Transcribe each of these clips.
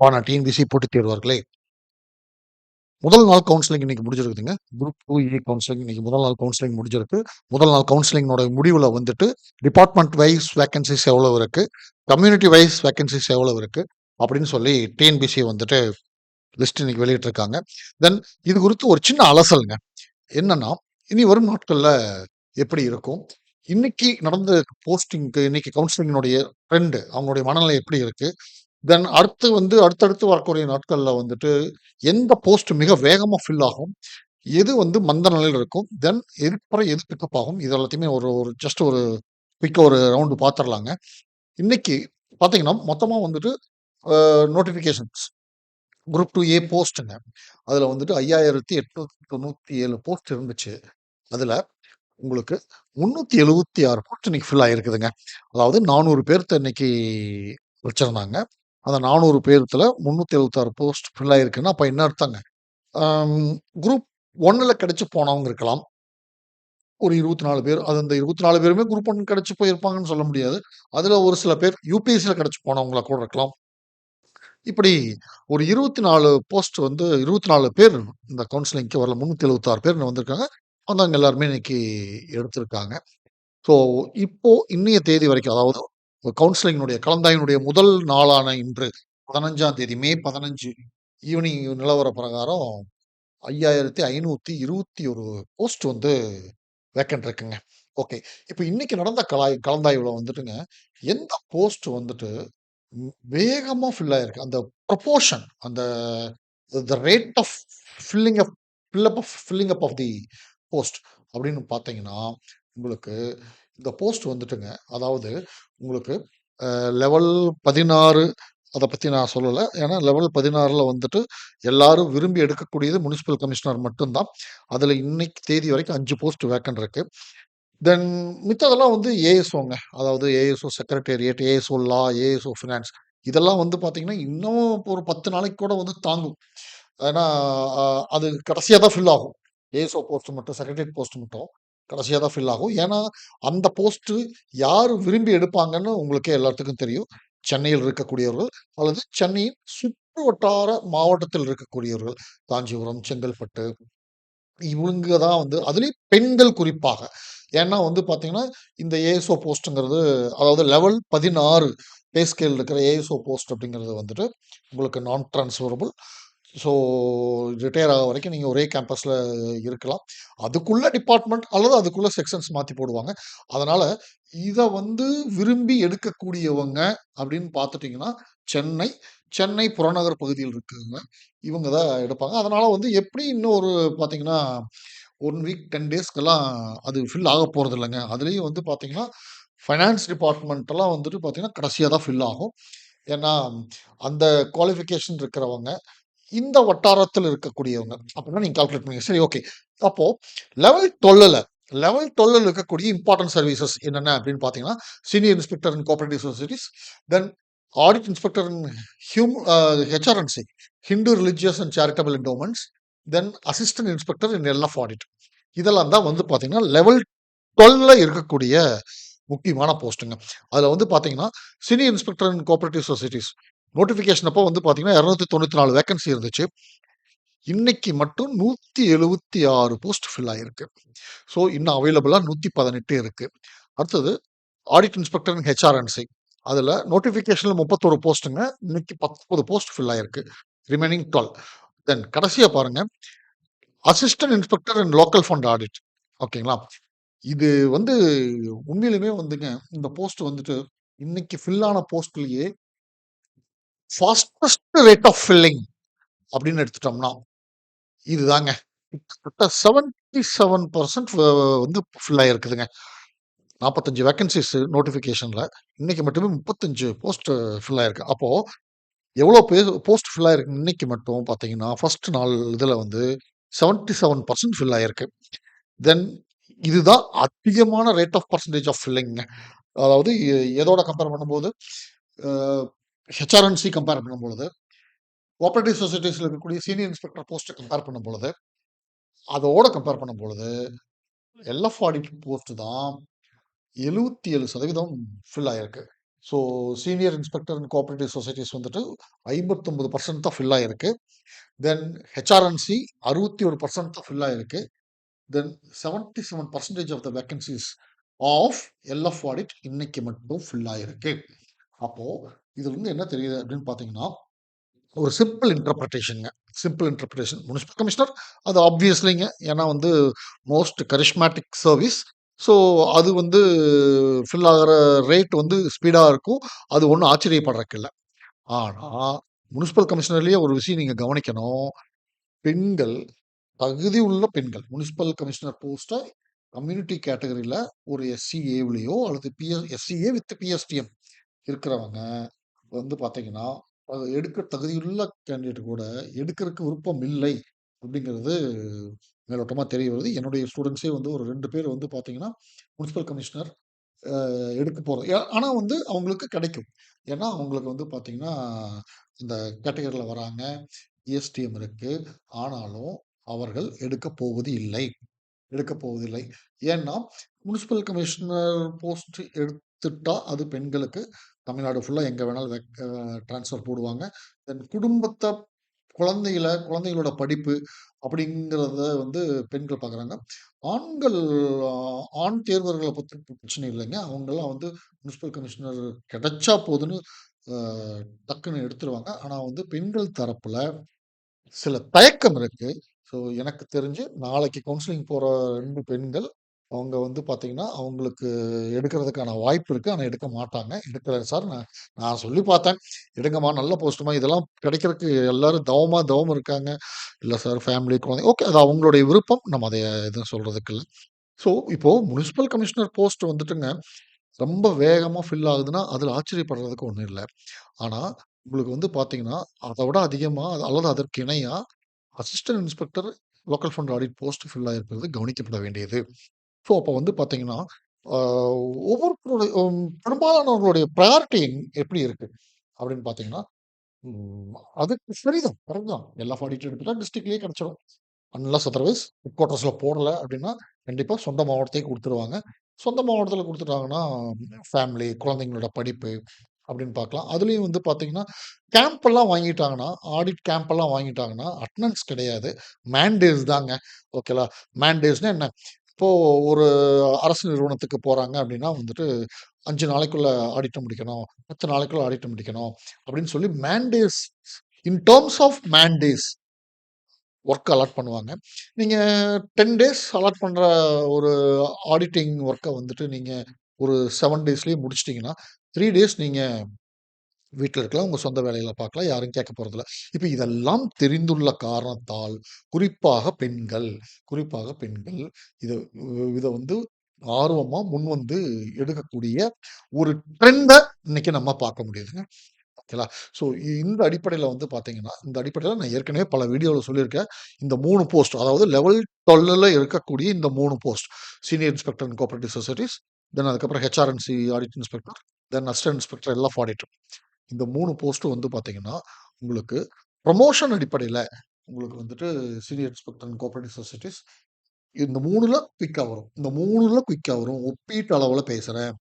ஆனா டிஎன்பிசி போட்டித் தேர்வார்களே முதல் நாள் கவுன்சிலிங் இன்னைக்கு முடிஞ்சிருக்குதுங்க. குரூப் டூ இ கவுன்சிலிங் இன்னைக்கு முதல் நாள் கவுன்சிலிங் முடிஞ்சிருக்கு. முதல் நாள் கவுன்சிலிங்கோட முடிவில் வந்துட்டு டிபார்ட்மெண்ட் வைஸ் வேகன்சிஸ் எவ்வளோ இருக்கு? கம்யூனிட்டி வைஸ் வேகன்சிஸ் எவ்வளோ இருக்கு? அப்படின்னு சொல்லி டிஎன்பிசி வந்துட்டு லிஸ்ட் இன்னைக்கு வெளியிட்டிருக்காங்க. தென் இது குறித்து ஒரு சின்ன அலசல்ங்க. என்னன்னா இனி வரும் நாட்கள்ல எப்படி இருக்கும்? இன்னைக்கு நடந்த போஸ்டிங்க்கு இன்னைக்கு கவுன்சிலிங்கினுடைய ட்ரெண்டு அவங்களுடைய மனநிலை எப்படி இருக்கு? தென் அடுத்து வந்து அடுத்தடுத்து வரக்கூடிய நாட்களில் வந்துட்டு எந்த போஸ்ட் மிக வேகமாக ஃபில் ஆகும் எது வந்து மந்த நிலையில் இருக்கும் தென் எதுக்கப்புறம் எது பிக்கப் ஆகும் இது எல்லாத்தையுமே ஒரு ஒரு ஜஸ்ட் ஒரு குயிக்க ஒரு ரவுண்டு பார்த்துடலாங்க இன்னைக்கு பார்த்தீங்கன்னா மொத்தமாக வந்துட்டு நோட்டிஃபிகேஷன்ஸ் குரூப் டூ ஏ போஸ்ட்டுங்க அதில் வந்துட்டு ஐயாயிரத்தி எட்நூத்தி தொண்ணூற்றி ஏழு போஸ்ட் இருந்துச்சு. அதில் உங்களுக்கு முந்நூற்றி எழுபத்தி ஆறு போஸ்ட் இன்னைக்கு ஃபில் ஆகிருக்குதுங்க அதாவது நானூறு பேர்த்த இன்னைக்கு வச்சுருந்தாங்க. அந்த நானூறு பேர்த்தில் முந்நூற்றி எழுபத்தாறு போஸ்ட் ஃபில் ஆகிருக்குன்னா அப்போ என்ன அர்த்தங்க? குரூப் ஒன்னில் கிடச்சி போனவங்க இருக்கலாம். ஒரு இருபத்தி நாலு பேர் அது அந்த இருபத்தி நாலு பேருமே குரூப் ஒன் கிடச்சி போயிருப்பாங்கன்னு சொல்ல முடியாது. அதில் ஒரு சில பேர் யூபிஎஸ்சியில் கிடச்சி போனவங்களா கூட இருக்கலாம். இப்படி ஒரு இருபத்தி நாலு போஸ்ட் வந்து இருபத்தி நாலு பேர் இந்த கவுன்சிலிங்க்கு வரல முந்நூற்றி எழுபத்தாறு பேர் வந்திருக்காங்க. வந்தவங்க எல்லாருமே இன்னைக்கு எடுத்திருக்காங்க. ஸோ இப்போ இன்னைய தேதி வரைக்கும் அதாவது கவுன்சிலிங்கினுடைய கலந்தாயினுடைய முதல் நாளான இன்று பதினஞ்சாம் தேதி மே பதினஞ்சு ஈவினிங் நிலவர பிரகாரம் ஐயாயிரத்தி ஐநூற்றி இருபத்தி ஒரு போஸ்ட் வந்து வேக்கன்ட் இருக்குங்க. ஓகே இப்போ இன்னைக்கு நடந்த கலாய் கலந்தாய்வில் வந்துட்டுங்க எந்த போஸ்ட் வந்துட்டு வேகமாக ஃபில் ஆயிருக்கு. அந்த ப்ரொபோர்ஷன் அந்த the rate of filling up fill up of filling up of the post அப்படின்னு பார்த்தீங்கன்னா உங்களுக்கு இந்த போஸ்ட் வந்துட்டுங்க. அதாவது உங்களுக்கு லெவல் பதினாறு அதை பற்றி நான் சொல்லலை. ஏன்னா லெவல் பதினாறில் வந்துட்டு எல்லாரும் விரும்பி எடுக்கக்கூடியது முனிசிபல் கமிஷனர் மட்டும்தான். அதில் இன்னைக்கு தேதி வரைக்கும் அஞ்சு போஸ்ட் வேக்கன் இருக்கு. தென் மித்ததெல்லாம் வந்து ஏஎஸ்ஓங்க அதாவது ASO secretariat ASO law ASO finance இதெல்லாம் வந்து பார்த்தீங்கன்னா இன்னும் ஒரு பத்து நாளைக்கு கூட வந்து தாங்கும். ஏன்னா அது கடைசியாக தான் ஃபில் ஆகும். ஏஎஸ்ஓ போஸ்ட் மட்டும் செக்ரட்டரியேட் போஸ்ட் மட்டும். கடைசியாக தான் ஃபில் ஆகும். ஏன்னா அந்த போஸ்ட்டு யார் விரும்பி எடுப்பாங்கன்னு உங்களுக்கே எல்லாத்துக்கும் தெரியும். சென்னையில் இருக்கக்கூடியவர்கள் அல்லது சென்னையின் சுற்று வட்டார மாவட்டத்தில் இருக்கக்கூடியவர்கள். காஞ்சிபுரம் செங்கல்பட்டு இவங்க தான் வந்து அதுலேயும் பெண்கள் குறிப்பாக. ஏன்னா வந்து பார்த்தீங்கன்னா இந்த ஏஎஸ்ஓ போஸ்ட்டுங்கிறது அதாவது லெவல் பதினாறு பே ஸ்கேல் இருக்கிற ஏஎஸ்ஓ போஸ்ட் அப்படிங்கிறது வந்துட்டு உங்களுக்கு நான் டிரான்ஸ்ஃபரபுள் ஸோ ரிட்டையர் ஆக வரைக்கும் நீங்கள் ஒரே கேம்பஸில் இருக்கலாம். அதுக்குள்ளே டிபார்ட்மெண்ட் அல்லது அதுக்குள்ளே செக்ஷன்ஸ் மாற்றி போடுவாங்க. அதனால் இதை வந்து விரும்பி எடுக்கக்கூடியவங்க அப்படின்னு பார்த்துட்டிங்கன்னா சென்னை சென்னை புறநகர் பகுதியில் இருக்குங்க இவங்க தான் எடுப்பாங்க. அதனால் வந்து எப்படி இன்னும் ஒரு பார்த்திங்கன்னா ஒன் வீக் டென் டேஸ்க்கெல்லாம் அது ஃபில் ஆக போகிறது இல்லைங்க அதுலேயும் வந்து பார்த்திங்கன்னா ஃபைனான்ஸ் டிபார்ட்மெண்ட்டெல்லாம் வந்துட்டு பார்த்தீங்கன்னா கடைசியாக தான் ஃபில் ஆகும். ஏன்னா அந்த குவாலிஃபிகேஷன் இருக்கிறவங்க இந்த வட்டாரத்தில் இருக்கக்கூடியவங்க. அப்படின்னா நீங்க கால்குலேட் பண்ணுங்க சரி ஓகே அப்போ லெவல் டுவெல்ல லெவல் டுவெல்ல இருக்கக்கூடிய இம்பார்ட்டன்ட் சர்வீசஸ் என்னென்ன அப்படின்னு பார்த்தீங்கன்னா senior inspector in cooperative societies then audit inspector in Hume HRNC Hindu religious and charitable endowments then assistant inspector in L of audit இதெல்லாம் தான் வந்து பார்த்தீங்கன்னா லெவல் டுவெல்ல இருக்கக்கூடிய முக்கியமான போஸ்ட்டுங்க அதில் வந்து பார்த்தீங்கன்னா senior inspector in cooperative societies notification அப்போ வந்து பார்த்தீங்கன்னா இரநூத்தி தொண்ணூற்றி நாலு வேகன்சி இருந்துச்சு. இன்னைக்கு மட்டும் நூற்றி எழுபத்தி ஆறு போஸ்ட் ஃபில் ஆகிருக்கு ஸோ இன்னும் அவைலபிளாக நூற்றி பதினெட்டு இருக்குது அடுத்தது ஆடிட் இன்ஸ்பெக்டர் ஹெச்ஆர்என்சி அதில் நோட்டிஃபிகேஷனில் முப்பத்தொரு போஸ்ட்டுங்க இன்னைக்கு பத்தொன்பது போஸ்ட் ஃபில் ஆகிருக்கு ரிமைனிங் டுவெல் தென் கடைசியாக பாருங்கள் assistant inspector and local fund audit ஓகேங்களா இது வந்து உண்மையிலுமே வந்துங்க இந்த போஸ்ட் வந்துட்டு இன்னைக்கு ஃபில்லான போஸ்ட்லேயே ஃபாஸ்டஸ்ட் ரேட் ஆஃப் ஃபில்லிங் அப்படின்னு எடுத்துட்டோம்னா இதுதாங்க. கிட்டத்தட்ட செவன்டி செவன் பர்சன்ட் வந்து ஃபில் ஆகிருக்குதுங்க நாற்பத்தஞ்சு வேக்கன்சிஸ் நோட்டிஃபிகேஷனில் இன்னைக்கு மட்டுமே முப்பத்தஞ்சு போஸ்ட் ஃபில் ஆயிருக்கு. அப்போது எவ்வளோ பே போஸ்ட் ஃபில் ஆயிருக்கு? இன்னைக்கு மட்டும் பார்த்தீங்கன்னா ஃபர்ஸ்ட் நாள் இதில் வந்து செவன்டி செவன் பர்சன்ட் ஃபில் ஆயிருக்கு. தென் இதுதான் அதிகமான ரேட் ஆஃப் பர்சன்டேஜ் ஆஃப் ஃபில்லிங்க அதாவது எதோட கம்பேர் பண்ணும்போது ஹெச்ஆர்என்சி கம்பேர் பண்ணும் பொழுது கோஆபரேட்டிவ் சொசைட்டிஸில் இருக்கக்கூடிய சீனியர் இன்ஸ்பெக்டர் போஸ்ட்டை கம்பேர் பண்ணும் பொழுது அதோட கம்பேர் பண்ணும் பொழுது எல்எஃப் ஆடிட் போஸ்ட் தான் எழுபத்தி ஏழு சதவீதம் ஃபில் ஆகிருக்கு so senior inspector and cooperative societies வந்துட்டு 59% தான் ஃபில் ஆகிருக்கு தென் ஹெச்ஆர்என்சி 61% தான் ஃபில் ஆகிருக்கு then 77% of the vacancies of LF audit இன்னைக்கு மட்டும் ஃபில் ஆகிருக்கு அப்போது இதுல இருந்து என்ன தெரியுது அப்படின்னு பார்த்தீங்கன்னா, ஒரு simple இன்டர்பிரட்டேஷன்ங்க. Simple interpretation. Municipal commissioner அது ஆப்வியஸ்லிங்க. ஏன்னா வந்து மோஸ்ட் கரிஷ்மேட்டிக் சர்வீஸ். ஸோ அது வந்து ஃபில் ஆகிற ரேட் வந்து ஸ்பீடாக இருக்கும். அது ஒன்றும் ஆச்சரியப்படுறக்கு இல்லை ஆனால் முனிசிபல் கமிஷனர்லேயே ஒரு விஷயம் நீங்கள் கவனிக்கணும். பெண்கள் தகுதி உள்ள பெண்கள் முனிசிபல் கமிஷனர் போஸ்ட்டை கம்யூனிட்டி கேட்டகரியில் ஒரு எஸ்சிஏவிலயோ அல்லது பிஎஸ் எஸ்சிஏ வித் பிஎஸ்டிஎம் இருக்கிறவங்க வந்து பார்த்தீங்கன்னா, அது எடுக்க தகுதியுள்ள கேண்டிடேட் கூட எடுக்கிறதுக்கு விருப்பம் இல்லை. அப்படிங்கிறது மேலோட்டமாக தெரிய வருது. என்னுடைய ஸ்டூடண்ட்ஸே வந்து ஒரு ரெண்டு பேர் வந்து பார்த்தீங்கன்னா, முனிசிபல் கமிஷனர் எடுக்க போகிறது ஆனால் வந்து அவங்களுக்கு கிடைக்கும். ஏன்னா அவங்களுக்கு வந்து பார்த்தீங்கன்னா, இந்த கேட்டகரியில் வராங்க. இஎஸ்டிஎம் இருக்கு. ஆனாலும் அவர்கள் எடுக்கப் போவது இல்லை. எடுக்க போவதில்லை. ஏன்னா, முனிசிபல் கமிஷனர் போஸ்ட் எடுத்துட்டா அது பெண்களுக்கு தமிழ்நாடு ஃபுல்லாக எங்கே வேணாலும் வேக் ட்ரான்ஸ்ஃபர் போடுவாங்க. தென் குடும்பத்தை குழந்தைகள குழந்தைகளோட படிப்பு அப்படிங்கிறத வந்து பெண்கள் பார்க்குறாங்க. ஆண்கள் ஆண் தேர்வர்களை பற்றி பிரச்சனை இல்லைங்க. அவங்கெல்லாம் வந்து முனிசிபல் கமிஷனர் கிடைச்சா போதுன்னு டக்குன்னு எடுத்துருவாங்க. ஆனால் வந்து பெண்கள் தரப்பில் சில தயக்கம் இருக்குது ஸோ எனக்கு தெரிஞ்சு நாளைக்கு கவுன்சிலிங் போகிற ரெண்டு பெண்கள், அவங்க வந்து பார்த்தீங்கன்னா, அவங்களுக்கு எடுக்கிறதுக்கான வாய்ப்பு இருக்குது ஆனால் எடுக்க மாட்டாங்க. எடுக்கிற சார் நான் நான் சொல்லி பார்த்தேன். எடுங்கம்மா நல்ல போஸ்ட்டுமா இதெல்லாம் கிடைக்கிறதுக்கு எல்லாரும் தவமாக தவம் இருக்காங்க. இல்லை சார் ஃபேமிலி குழந்தை ஓகே அது அவங்களுடைய விருப்பம். நம்ம அதை எதுவும் சொல்கிறதுக்கு இல்லை ஸோ இப்போ முனிசிபல் கமிஷனர் போஸ்ட் வந்துட்டுங்க, ரொம்ப வேகமாக ஃபில் ஆகுதுன்னா, அதில் ஆச்சரியப்படுறதுக்கு ஒன்றும் இல்லை ஆனால் உங்களுக்கு வந்து பார்த்தீங்கன்னா, அதை விட அதிகமாக அல்லது அதற்கு இணையாக assistant inspector local fund audit post fill ஆகிருக்கிறது கவனிக்கப்பட வேண்டியது. ஸோ அப்போ வந்து பார்த்தீங்கன்னா, ஒவ்வொருத்தருடைய பெரும்பாலானவர்களுடைய ப்ரையாரிட்டி எப்படி இருக்கு? அப்படின்னு பார்த்தீங்கன்னா, அதுக்கு சரிதான். கரெக்ட் தான். எல்லா ஃபார்ட்டி எடுத்துட்டா டிஸ்ட்ரிக்ட்லேயே கிடைச்சிரும். அன்லஸ் அதர்வைஸ் ஹெட் குவார்ட்டர்ஸில் போடல அப்படின்னா, கண்டிப்பாக சொந்த மாவட்டத்தையே கொடுத்துருவாங்க சொந்த மாவட்டத்தில் கொடுத்துட்டாங்கன்னா ஃபேமிலி, குழந்தைங்களோட படிப்பு அப்படின்னு பார்க்கலாம். அதுலேயும் வந்து பார்த்தீங்கன்னா, கேம்ப் எல்லாம் வாங்கிட்டாங்கன்னா, ஆடிட் கேம்ப் எல்லாம் வாங்கிட்டாங்கன்னா, அட்டெண்டன்ஸ் கிடையாது. மேன்டேஸ் தாங்க. ஓகேலா மேண்டேஸ்னா என்ன? இப்போ ஒரு அரசு நிறுவனத்துக்கு போகிறாங்க அப்படின்னா வந்துட்டு அஞ்சு நாளைக்குள்ளே ஆடிட்டு முடிக்கணும். பத்து நாளைக்குள்ளே ஆடிட்டு முடிக்கணும். அப்படின்னு சொல்லி man days in terms of man days work allot பண்ணுவாங்க. நீங்கள் டென் டேஸ் அலாட் பண்ணுற ஒரு ஆடிட்டிங் ஒர்க்கை வந்துட்டு நீங்கள் ஒரு செவன் டேஸ்லேயே முடிச்சிட்டிங்கன்னா த்ரீ டேஸ் நீங்கள் வீட்டில் இருக்கலாம். உங்கள் சொந்த வேலையில் பார்க்கலாம். யாரும் கேட்க போகிறதில்ல இப்போ இதெல்லாம் தெரிந்துள்ள காரணத்தால், குறிப்பாக பெண்கள் குறிப்பாக பெண்கள் இதை இதை வந்து ஆர்வமாக முன் வந்து எடுக்கக்கூடிய ஒரு ட்ரெண்டை இன்னைக்கு நம்ம பார்க்க முடியுதுங்க. ஓகேங்களா? ஸோ இந்த அடிப்படையில் வந்து பார்த்தீங்கன்னா, இந்த அடிப்படையில் நான் ஏற்கனவே பல வீடியோவில் சொல்லியிருக்கேன். இந்த மூணு போஸ்ட் அதாவது லெவல் 12ல இருக்கக்கூடிய இந்த மூணு post. Senior inspector in cooperative societies then அதுக்கப்புறம் HRNC audit inspector, then assistant inspector எல்லாம் ஆடிட்டர். இந்த மூணு போஸ்ட்டும் வந்து பார்த்தீங்கன்னா, உங்களுக்கு ப்ரமோஷன் அடிப்படையில் உங்களுக்கு வந்துட்டு senior inspector and cooperative societies இந்த மூணுல குயிக்காக வரும். இந்த மூணுல குயிக்காக வரும். ஒப்பீட்டு அளவில் பேசுகிறேன்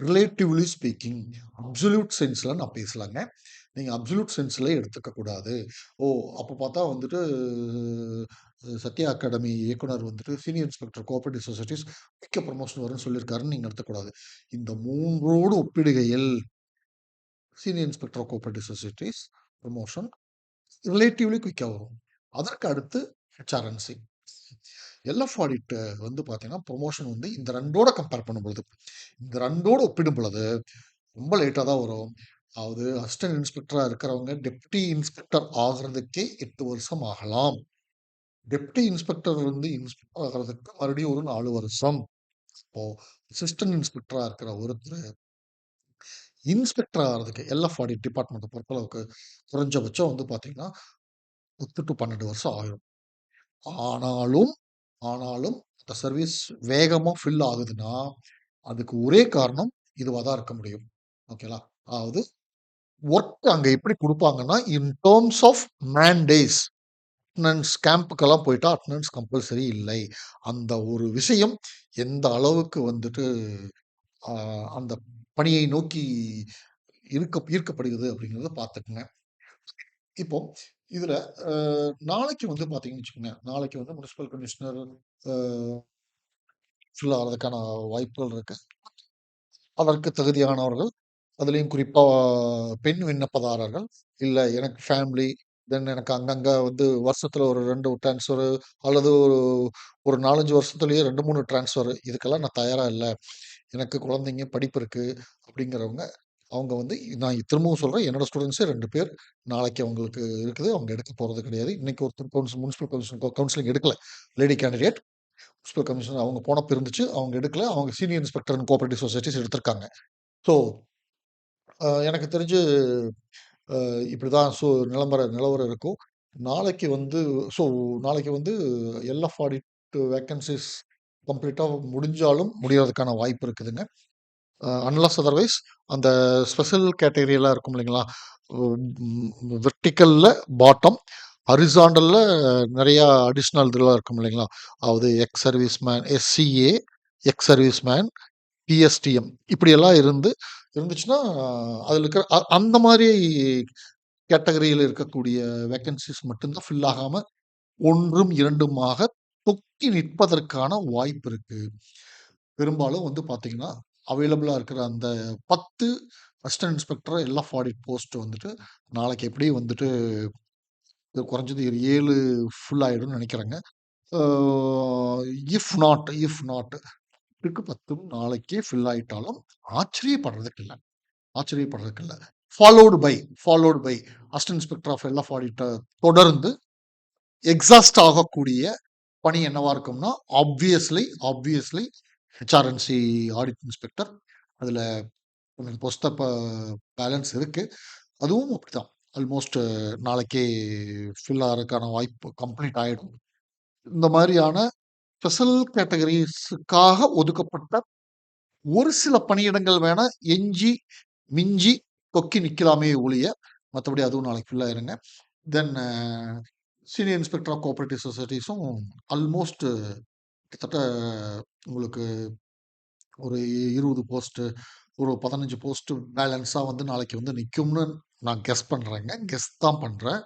ரிலேட்டிவ்லி ஸ்பீக்கிங் அப்சல்யூட் சென்ஸில் நான் பேசலாங்க நீங்கள் அப்சல்யூட் சென்ஸில் எடுத்துக்க கூடாது. ஓ! அப்போ பார்த்தா வந்துட்டு சத்யா அகாடமி இயக்குனர் வந்துட்டு சீனியர் இன்ஸ்பெக்டர் கோஆப்பரேட்டிவ் சொசைட்டிஸ் மிக்க ப்ரமோஷன் வரும்னு சொல்லியிருக்காருன்னு நீங்கள் எடுத்துக்கூடாது. இந்த மூன்றோடு ஒப்பிடுகையில் senior inspector of cooperative societies promotion relatively குயிக்காக வரும். அதற்கு அடுத்து ஹெச்ஆர்என்சி. எல்எஃப் ஆடிட் வந்து பார்த்தீங்கன்னா, ப்ரொமோஷன் வந்து இந்த ரெண்டோட கம்பேர் பண்ணும்பொழுது, இந்த 2ஓட ஒப்பிடும் பொழுது ரொம்ப லேட்டாக தான் வரும். அதாவது அசிஸ்டன்ட் இன்ஸ்பெக்டராக இருக்கிறவங்க டெப்டி இன்ஸ்பெக்டர் ஆகுறதுக்கே எட்டு வருஷம் ஆகலாம். டெப்டி இன்ஸ்பெக்டர் வந்து இன்ஸ்பெக்டர் ஆகிறதுக்கு மறுபடியும் ஒரு நாலு வருஷம். இப்போது அசிஸ்டன்ட் இன்ஸ்பெக்டராக இருக்கிற ஒருத்தர் இன்ஸ்பெக்டர் ஆகுறதுக்கு எல்எஃப் ஆடிட் டிபார்ட்மெண்ட் பொறுத்தளவுக்கு குறைஞ்சபட்சம் வந்து பார்த்தீங்கன்னா, பத்து டு பன்னெண்டு வருஷம் ஆயிரும். ஆனாலும் ஆனாலும் அந்த சர்வீஸ் வேகமா ஃபில் ஆகுதுன்னா, அதுக்கு ஒரே காரணம் இதுவாக தான் இருக்க முடியும். ஓகேங்களா? அதாவது ஒர்க் அங்க எப்படி கொடுப்பாங்கன்னா in terms of man days. Attendance கேம்புக்கெல்லாம் போயிட்டா அட்னன்ஸ் கம்பல்சரி இல்லை. அந்த ஒரு விஷயம் எந்த அளவுக்கு வந்துட்டு அந்த பணியை நோக்கி இருக்க ஈர்க்கப்படுகிறது அப்படிங்கிறத பார்த்துக்குங்க. இப்போ இதுல நாளைக்கு வந்து பார்த்தீங்கன்னு வச்சுக்கோங்க, நாளைக்கு வந்து முனிசிபல் கமிஷனர் அ ஆகிறதுக்கான வாய்ப்புகள் இருக்கு. அதற்கு தகுதியானவர்கள், அதுலேயும் குறிப்பாக பெண் விண்ணப்பதாரர்கள், இல்லை எனக்கு ஃபேமிலி, தென் எனக்கு அங்கங்கே வந்து வருஷத்தில் ஒரு 2 ட்ரான்ஸ்ஃபர் அல்லது ஒரு ஒரு 4, 5 வருஷத்துலயே 2, 3 ட்ரான்ஸ்ஃபர் இதுக்கெல்லாம் நான் தயாராக இல்லை எனக்கு குழந்தைங்க, படிப்பு இருக்குது அப்படிங்கிறவங்க, அவங்க வந்து நான் திரும்பவும் சொல்கிறேன் என்னோடய ஸ்டூடெண்ட்ஸு ரெண்டு பேர் நாளைக்கு அவங்களுக்கு இருக்குது. அவங்க எடுக்க போகிறது கிடையாது. இன்றைக்கி ஒருத்தர் கவுன்சில் முனிசிபல் கமிஷன் கவுன்சிலிங் எடுக்கல. Lady candidate. முனிசிபல் கமிஷன் அவங்க போனப்போ இருந்துச்சு. அவங்க எடுக்கல. அவங்க senior inspector and cooperative societies எடுத்திருக்காங்க. ஸோ, எனக்கு தெரிஞ்சு இப்படி தான் ஸோ நிலமர நிலவரம் இருக்கும். நாளைக்கு வந்து ஸோ நாளைக்கு வந்து எல்எஃப் ஆடிட் வேக்கன்சிஸ் கம்ப்ளீட்டாக முடிஞ்சாலும் முடியறதுக்கான வாய்ப்பு இருக்குதுங்க. அன்லாஸ் அதர்வைஸ் அந்த ஸ்பெஷல் கேட்டகரியெல்லாம் இருக்கும் இல்லைங்களா? வெர்டிக்கலில் பாட்டம், ஹரிசாண்டலில் நிறையா அடிஷ்னல் இதெல்லாம் இருக்கும் இல்லைங்களா? அதாவது ex service man, SCA, ex service man, PSTM இப்படியெல்லாம் இருந்து இருந்துச்சுன்னா, அதில் இருக்கிற அந்த மாதிரி கேட்டகரியில் இருக்கக்கூடிய வேக்கன்சிஸ் மட்டும்தான் ஃபில் ஆகாமல் ஒன்றும் இரண்டுமாக தொக்கி நிற்பதற்கான வாய்ப்பு இருக்கு. பெரும்பாலும் வந்து பார்த்தீங்கன்னா, அவைலபிளாக இருக்கிற அந்த 10 அசிஸ்டன்ட் இன்ஸ்பெக்டர் எல்லா ஃபாடிட் போஸ்ட் வந்துட்டு நாளைக்கு எப்படியும் வந்துட்டு குறைஞ்சது ஏழு ஃபுல் ஆகிடும்னு நினைக்கிறேங்க. இஃப் நாட் இஃப் நாட் 10க்கு 10ம் நாளைக்கே ஃபில் ஆயிட்டாலும் ஆச்சரியப்படுறதுக்கு இல்லை. ஆச்சரியப்படுறதுக்கு இல்லை. Followed by followed by assistant inspector of எல்லா ஆடிட்ட தொடர்ந்து எக்ஸாஸ்ட் ஆகக்கூடிய பணி என்னவா இருக்கும்னா, obviously obviously HRNC audit inspector. அதில் கொஞ்சம் போஸ்ட் பேலன்ஸ் இருக்குது அதுவும் அப்படி தான் ஆல்மோஸ்ட் நாளைக்கே ஃபில் ஆகிறதுக்கான வாய்ப்பு கம்ப்ளீட் ஆகிடும் இந்த மாதிரியான ஸ்பெஷல் கேட்டகரிஸுக்காக ஒதுக்கப்பட்ட ஒரு சில பணியிடங்கள் வேணால் எஞ்சி, மிஞ்சி தொக்கி நிற்கலாமே ஒழிய, மற்றபடி அதுவும் நாளைக்கு ஃபில் ஆயிருங்க. Then senior inspector of cooperative சொசைட்டிஸும் almost கிட்டத்தட்ட உங்களுக்கு ஒரு இருபது போஸ்ட்டு ஒரு பதினஞ்சு போஸ்ட்டு பேலன்ஸாக வந்து நாளைக்கு வந்து நிற்கும்னு நான் கெஸ் பண்ணுறேங்க கெஸ் தான் பண்ணுறேன்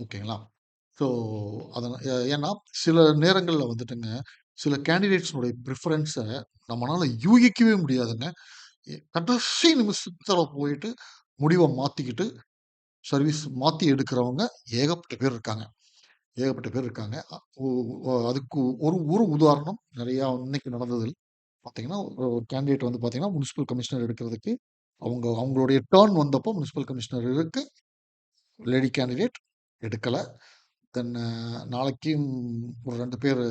ஓகேங்களா? ஸோ அதனால் ஏன்னா, சில நேரங்களில் வந்துட்டுங்க, சில கேண்டிடேட்ஸ்னுடைய ப்ரிஃபரன்ஸை நம்மளால் யூகிக்கவே முடியாதுங்க. கடைசி நிமிஷத்தில் போயிட்டு முடிவை மாற்றிக்கிட்டு சர்வீஸ் மாற்றி எடுக்கிறவங்க ஏகப்பட்ட பேர் இருக்காங்க. ஏகப்பட்ட பேர் இருக்காங்க. அதுக்கு ஒரு ஒரு உதாரணம் நிறையா இன்னைக்கு நடந்ததில் பார்த்தீங்கன்னா, ஒரு கேண்டிடேட் வந்து பார்த்தீங்கன்னா, முனிசிபல் கமிஷனர் எடுக்கிறதுக்கு அவங்க அவங்களுடைய டேர்ன் வந்தப்போ முனிசிபல் கமிஷனர் இருக்கு. லேடி கேண்டிடேட் எடுக்கலை தென் நாளைக்கும் ஒரு ரெண்டு பேர்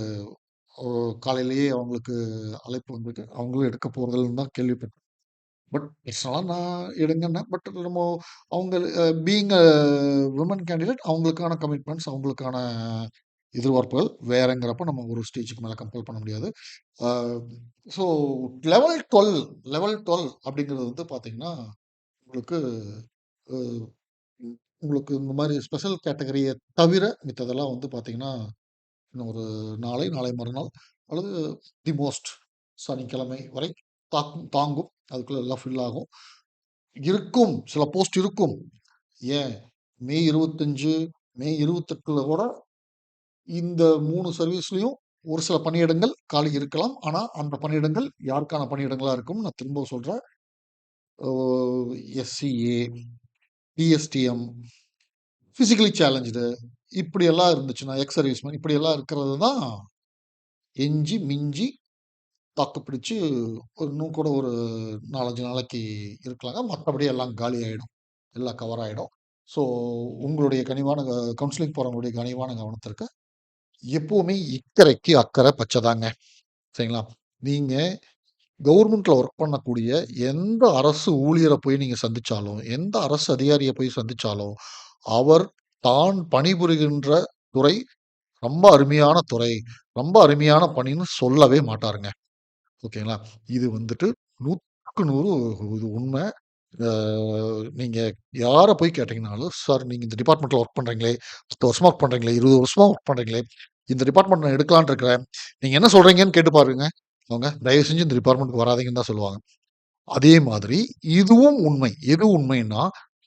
காலையிலேயே அவங்களுக்கு அழைப்பு வந்திருக்கு. அவங்களும் எடுக்க போகிறதுன்னு தான் கேள்விப்பட்டேன். பட் பர்சனலாக நான் எடுங்கன்னா பட் நம்ம அவங்க அ பீயிங் விமன் கேண்டிடேட் அவங்களுக்கான கமிட்மெண்ட்ஸ், அவங்களுக்கான எதிர்பார்ப்புகள் வேறங்கிறப்ப நம்ம ஒரு ஸ்டேஜுக்கு மேலே கம்பேர் பண்ண முடியாது. ஸோ லெவல் 12 லெவல் 12 அப்படிங்கிறது வந்து பார்த்தீங்கன்னா, உங்களுக்கு உங்களுக்கு இந்த மாதிரி ஸ்பெஷல் கேட்டகரியை தவிர மித்ததெல்லாம் வந்து பார்த்தீங்கன்னா, இன்னும் ஒரு நாளை, நாளை மறுநாள் அல்லது தி மோஸ்ட் சனிக்கிழமை வரை தாக்கும் தாங்கும். அதுக்குள்ள எல்லாம் ஃபில் ஆகும். இருக்கும். சில போஸ்ட் இருக்கும். ஏன் மே 25, மே 28ல கூட இந்த மூணு சர்வீஸ்லையும் ஒரு சில பணியிடங்கள் காலி இருக்கலாம். ஆனால் அந்த பணியிடங்கள் யாருக்கான பணியிடங்களாக இருக்கும்னு நான் திரும்ப சொல்கிறேன் எஸ்சிஏ, பிஎஸ்டிஎம், ஃபிசிக்கலி சேலஞ்சுடு இப்படியெல்லாம் இருந்துச்சுன்னா, எக்ஸ் சர்வீஸ்மேன் இப்படியெல்லாம் இருக்கிறது தான் எஞ்சி, மிஞ்சி தாக்கு பிடிச்சு ஒரு இன்னும் கூட ஒரு 4, 5 நாளைக்கு இருக்கலாங்க. மற்றபடி எல்லாம் காலி ஆகிடும் எல்லாம் கவர் ஆகிடும் ஸோ உங்களுடைய கனிவான கவுன்சிலிங் போகிறவங்களுடைய கனிவான கவனத்திற்கு எப்போவுமே இக்கரைக்கு அக்கறை பச்சைதாங்க. சரிங்களா? நீங்கள் கவர்மெண்ட்டில் ஒர்க் பண்ணக்கூடிய எந்த அரசு ஊழியரை போய் நீங்கள் சந்தித்தாலும் எந்த அரசு அதிகாரியை போய் சந்தித்தாலும் அவர் தான் பணிபுரிகின்ற துறை ரொம்ப அருமையான துறை, ரொம்ப அருமையான பணின்னு சொல்லவே மாட்டாருங்க. ஓகேங்களா? இது வந்துட்டு 100க்கு 100 இது உண்மை. நீங்கள் நீங்க யார போய் கேட்டீங்கனாலும், "சார் நீங்க இந்த டிபார்ட்மெண்ட்ல ஒர்க் பண்றீங்களே, 10 வருஷமா ஒர்க் பண்றீங்களே, 20 வருஷமா ஒர்க் பண்றீங்களே, இந்த டிபார்ட்மெண்ட் நான் எடுக்கலான்னு இருக்கிறேன். நீங்க என்ன சொல்றீங்கன்னு கேட்டு பாருங்க." அவங்க தயவு செஞ்சு இந்த டிபார்ட்மெண்ட்க்கு வராதீங்கன்னு தான் சொல்லுவாங்க. அதே மாதிரி இதுவும் உண்மை. எது உண்மைன்னா,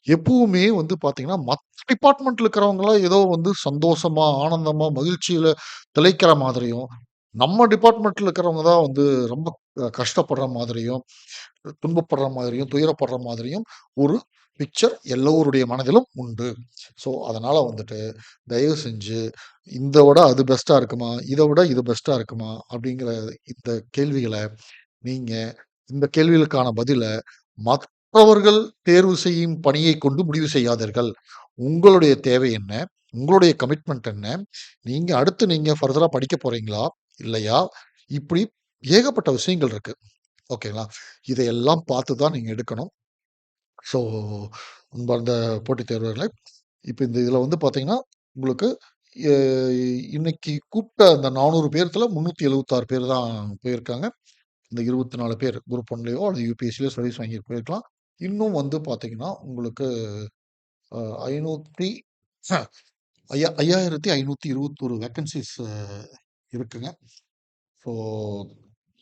எப்பவுமே வந்து பார்த்தீங்கன்னா, மத்த டிபார்ட்மெண்ட்ல இருக்கிறவங்களாம் ஏதோ வந்து சந்தோஷமா, ஆனந்தமா, மகிழ்ச்சியில திளைக்கிற மாதிரியும், நம்ம டிபார்ட்மெண்ட்ல இருக்கிறவங்க தான் வந்து ரொம்ப கஷ்டப்படுற மாதிரியும், துன்பப்படுற மாதிரியும், துயரப்படுற மாதிரியும் ஒரு பிக்சர் எல்லோருடைய மனதிலும் உண்டு. ஸோ, அதனால் வந்துட்டு தயவு செஞ்சு இந்த விட அது பெஸ்ட்டாக இருக்குமா? இதை விட இது பெஸ்ட்டாக இருக்குமா? அப்படிங்கிற இந்த கேள்விகளை நீங்கள் இந்த கேள்விகளுக்கான பதிலை மற்றவர்கள் தேர்வு செய்யும் பணியை கொண்டு முடிவு செய்யாதீர்கள். உங்களுடைய தேவை என்ன? உங்களுடைய கமிட்மெண்ட் என்ன? நீங்கள் அடுத்து நீங்கள் ஃபர்தராக படிக்க போகிறீங்களா இல்லையா? இப்படி ஏகப்பட்ட விஷயங்கள் இருக்கு. ஓகேங்களா? இதையெல்லாம் பார்த்து தான் நீங்கள் எடுக்கணும். ஸோ, அந்த போட்டித் தேர்வுகளை இப்போ இந்த இதில் வந்து பார்த்தீங்கன்னா, உங்களுக்கு இன்னைக்கு கூப்பிட்ட அந்த நானூறு பேர்த்தில் முந்நூற்றி எழுபத்தாறு பேர் தான் போயிருக்காங்க. இந்த 24 பேர் குரூப் ஒன்லேயோ அல்லது யூபிஎஸ்சிலையோ சர்வீஸ் வாங்கி போயிருக்கலாம். இன்னும் வந்து பார்த்தீங்கன்னா, உங்களுக்கு ஐநூற்றி ஐயா ஐயாயிரத்தி ஐநூற்றி இருபத்தொரு வேக்கன்சிஸ் இருக்குங்க. ஸோ,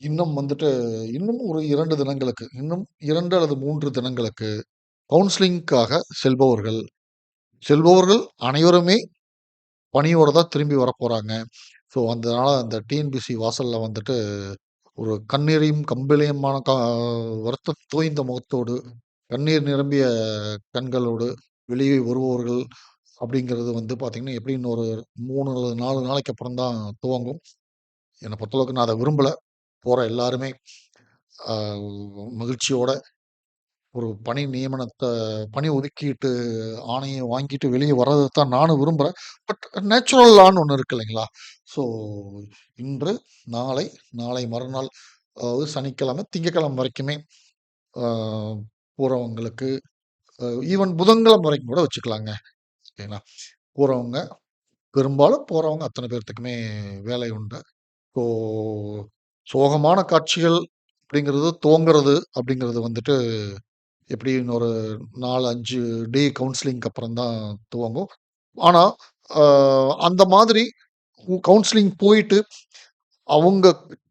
இன்னும் வந்துட்டு இன்னும் ஒரு இரண்டு தினங்களுக்கு, இன்னும் இரண்டு அல்லது மூன்று தினங்களுக்கு கவுன்சிலிங்க்காக செல்பவர்கள் செல்பவர்கள் அனைவருமே பணியோடு தான் திரும்பி வரப்போகிறாங்க ஸோ, அதனால் அந்த டிஎன்பிசி வாசலில் வந்துட்டு ஒரு கண்ணீரையும் கம்பிலையுமான கா வருத்த தோய்ந்த முகத்தோடு, கண்ணீர் நிரம்பிய கண்களோடு வெளியே வருபவர்கள் அப்படிங்கிறது வந்து பார்த்தீங்கன்னா, எப்படின்னு இன்னொரு மூணு அல்லது நாலு நாளைக்கு அப்புறம் தான் துவங்கும். என்னை பொறுத்தளவுக்கு நான் அதை விரும்பலை போகிற எல்லாருமே மகிழ்ச்சியோட ஒரு பணி நியமனத்தை பணி ஒதுக்கிட்டு ஆணையை வாங்கிட்டு வெளியே வர்றதை தான் நானும் விரும்புகிறேன் பட் நேச்சுரல் லான்னு ஒண்ணு இருக்கு இல்லைங்களா? ஸோ, இன்று, நாளை, நாளை மறுநாள் அதாவது சனிக்கிழமை, திங்கக்கிழமை வரைக்குமே போகிறவங்களுக்கு ஈவன் புதன்கிழமை வரைக்கும் கூட வச்சுக்கலாங்க. ஓகேங்களா? போறவங்க பெரும்பாலும் போறவங்க அத்தனை பேர்த்துக்குமே வேலை உண்டு. ஸோ, சோகமான காட்சிகள் அப்படிங்கிறது துவங்குறது அப்படிங்கிறது வந்துட்டு எப்படி இன்னொரு 4, 5 டே கவுன்சிலிங்க்கு அப்புறம் தான் துவங்கும். ஆனால் அந்த மாதிரி கவுன்சிலிங் போயிட்டு, அவங்க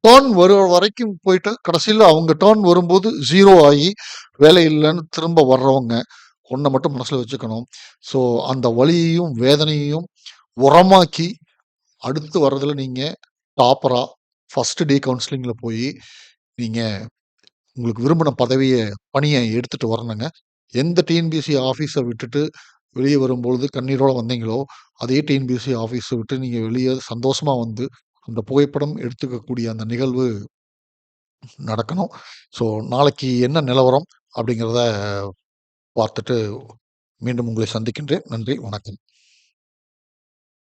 டேர்ன் வர வரைக்கும் போயிட்டு, கடைசியில் அவங்க டேர்ன் வரும்போது ஜீரோ ஆகி வேலை இல்லைன்னு திரும்ப வர்றவங்க, ஒன்றை மட்டும் மனசில் வச்சுக்கணும். ஸோ, அந்த வலியையும், வேதனையையும் உரமாக்கி, அடுத்து வர்றதில் நீங்கள் டாப்பராக ஃபஸ்ட்டு டே கவுன்சிலிங்கில் போய் நீங்கள் உங்களுக்கு விரும்பின பதவியை பணியை எடுத்துகிட்டு வரணுங்க. எந்த டிஎன்பிஎஸ்சி ஆஃபீஸை விட்டுட்டு வெளியே வரும்பொழுது கண்ணீரோட வந்தீங்களோ, அதே டிஎன்பிஎஸ்சி ஆஃபீஸை விட்டு நீங்கள் வெளியே சந்தோஷமாக வந்து, அந்த புகைப்படம் எடுத்துக்கக்கூடிய அந்த நிகழ்வு நடக்கணும். ஸோ, நாளைக்கு என்ன நிலவரம் அப்படிங்கிறத பார்த்துட்டு மீண்டும் உங்களை சந்திக்கின்றேன். நன்றி, வணக்கம்.